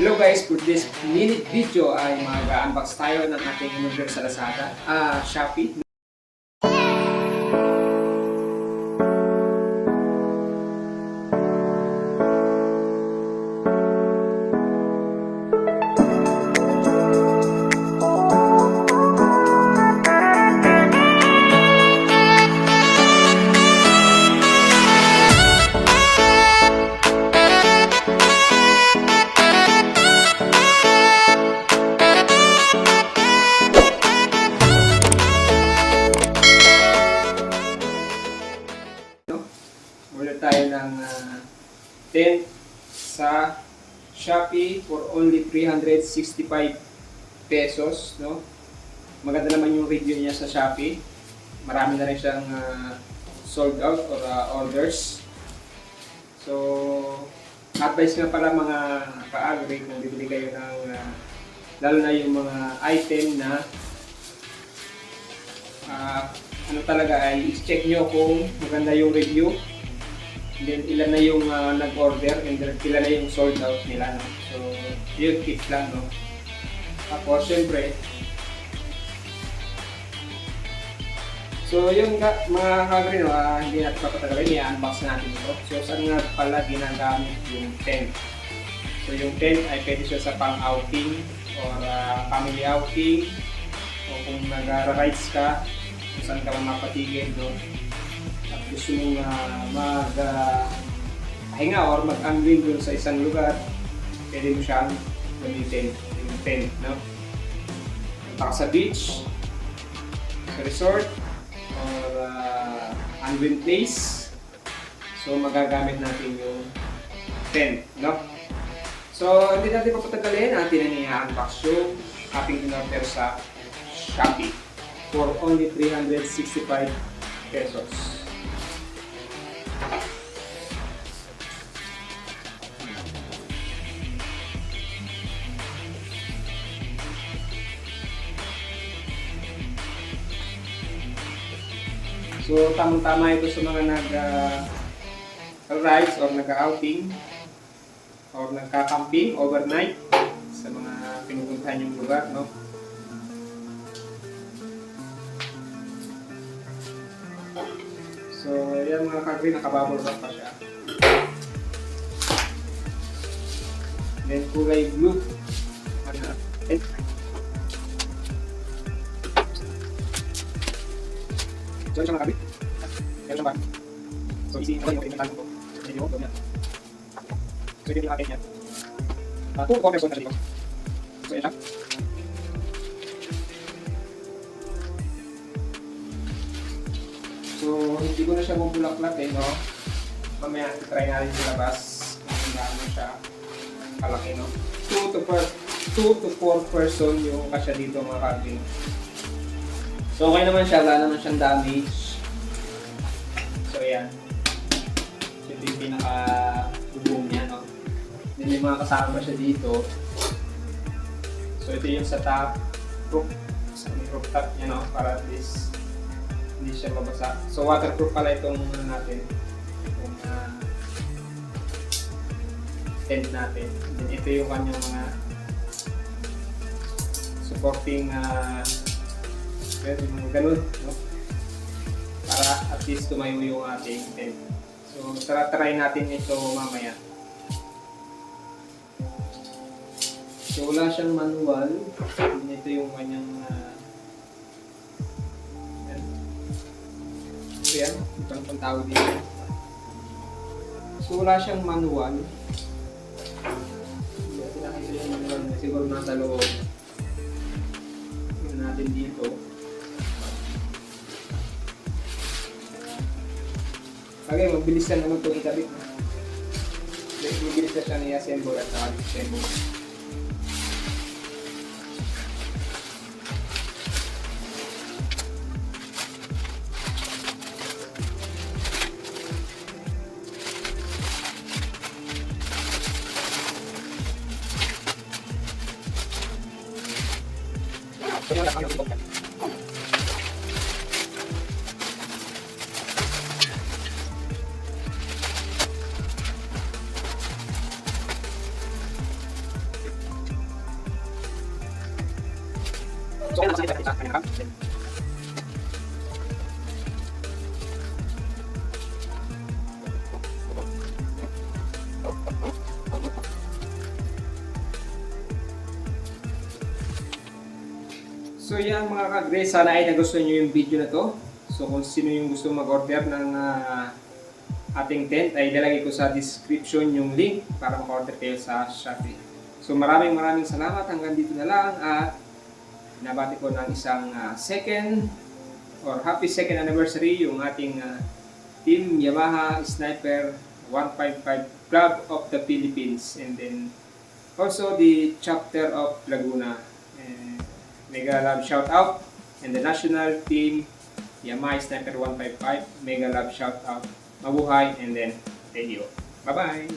Hello guys, for this minute video ay mag-unbox tayo ng ating in-order sa Lazada, ah Shopee. 10 sa Shopee for only 365 pesos, no? Maganda naman yung review niya sa Shopee. Marami na rin siyang uh, sold out or uh, orders. So, advice nga pala mga ka-aggregate na bibili kayo ng uh, lalo na yung mga item na uh, ano talaga ay check nyo kung maganda yung review then ilan na yung ah, nag-order and then ilan na yung sold out nila no? so yun tip lang no? Tapos syempre so yung ga- mga kagri no ah, hindi natin papatagalin i-unbox natin ito. So saan nga pala ginagamit yung tent? So yung tent ay pwede siya sa pang outing or ah, family outing o kung nag-rides ka kung saan ka man mapatigil doon at gusto mong uh, mag ah, pahinga or mag-unwind doon sa isang lugar, pwede mo siyang gamitin yung tent, no? Punta ka sa beach, sa resort, or uh, unwind place, so magagamit natin yung tent, no? So, hindi natin papatagalin, natin ang i-unbox yung ating in-order sa Shopee for only 365 pesos. So, tamang-tama ito sa mga nag uh, rides or nag-outing or nagka-camping overnight sa mga pinupuntahan yung lugar, no? So, yan mga kagri, nakabubble wrap pa siya. Then, kulay blue. Ano? Eh. So, yun siya mga kagri. Meron siyang bag. So, easy naman yung pinagtago ko. Medyo, gawin yan. So, ito yung akin yan. Uh, two cover na dito. So, yan siya. Ko na siya bubulaklat eh, no? Mamaya, try natin sa labas kung gaano siya kalaki, no? 2 to 4 2 to 4 person yung kasya dito mga kabin. So, okay naman siya. Wala naman siyang damage. So, yan. So, ito yung pinaka-bubong niya, no? Then, mga kasama siya dito. So, ito yung sa top roof. Sa rooftop niya, no? Para at least hindi siya mabasa. So waterproof pala itong ano natin. Itong ah, tent natin. Then ito yung kanyang mga supporting uh, yung mga ganun, no? Para at least tumayo yung ating tent. So tara try natin ito mamaya. So wala siyang manual. Ito yung kanyang ah, yan, ito ang tawag dito. So wala siyang manual. Hindi natin nakita yung manual na siguro nasa loob. Tingnan natin dito. Okay, mabilis na naman itong ikabit. Mabilis na siya ni-assemble at 我们来开个直播，看一下。So yan mga kagre, sana ay nagustuhan nyo yung video na to. So kung sino yung gusto mag-order ng ah, ating tent ay ilalagay ko sa description yung link para mag-order kayo sa Shopee. So maraming maraming salamat hanggang dito na lang at nabati ko ng isang ah, second or happy second anniversary yung ating ah, Team Yamaha Sniper 155 Club of the Philippines and then also the chapter of Laguna. Eh, Mega Love shout out. And the national team, Yamai Sniper 155, Mega Love shout out. Mabuhay and then radio. Bye-bye!